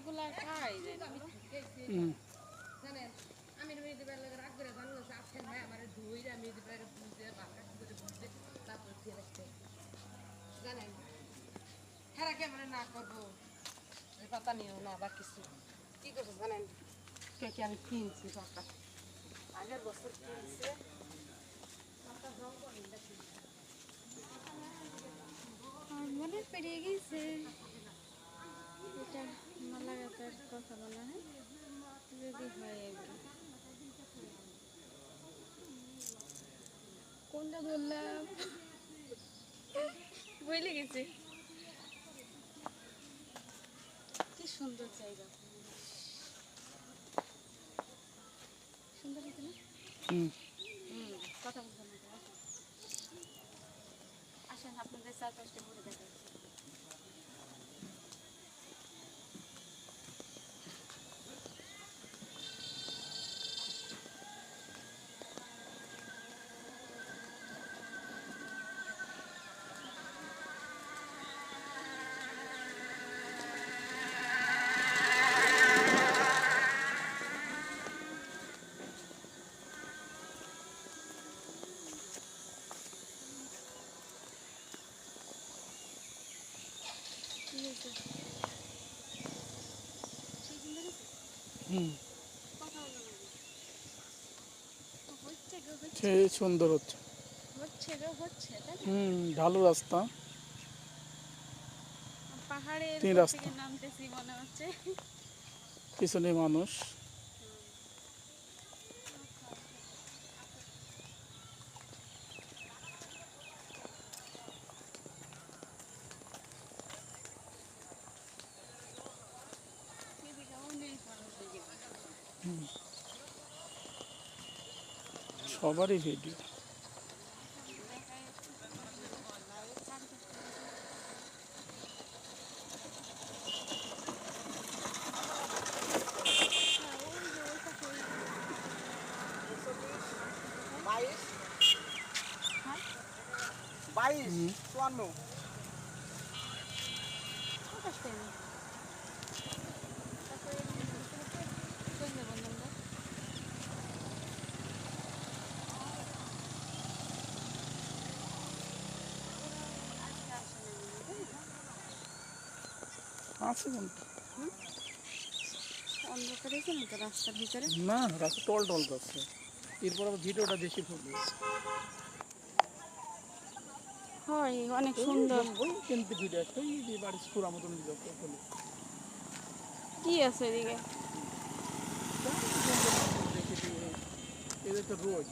এগুলা খাই জানেন আমি মেয়েদের বেলা রাগ করে জানলো যে আসেন ভাই আমার ধুই আমি মেয়েদের বেলা বুঝতে বাংলা করে তারপর রাখতে জানেন হ্যাঁ কেমন না করব? পাতা নিও না বা কিছু। কি করব জানেন? কেকে আমি কিনছি পাতা? আগের বছর কিনছে। পাতা রং করি মনে পেরিয়ে গেছে এটা মালা গাছের কথা বলা হয় যদি হয় আর কি কোনটা ধরলাম বইলে গেছি। কি সুন্দর জায়গা। সুন্দর হয়েছে না হুম। হুম কথা বলতে না। আসেন। আসেন আপনাদের চারপাশটা ঘুরে দেখা সুন্দর হচ্ছে। হুম ঢালু রাস্তা। পাহাড়ে তিন রাস্তা। পিছনে মানুষ। সবারই ভিডিও বাইশ। বাইশ চুয়ান্ন আকাশ টাইমে তারপরে কোন যাব আমরা আজকে আসে না মনে হয়, তাই না? আছে কিন্তু। অন্ধকারে আছে তো রাস্তার ভিতরে? না রাস্তা টল টল করছে। এরপর আবার ভিডিওটা বেশি ফুটবে। হয় অনেক সুন্দর। কিন্তু ভিডিও একটা যে বাড়ির পুরা মতন কি আছে এদিকে? এদের তো রোজ।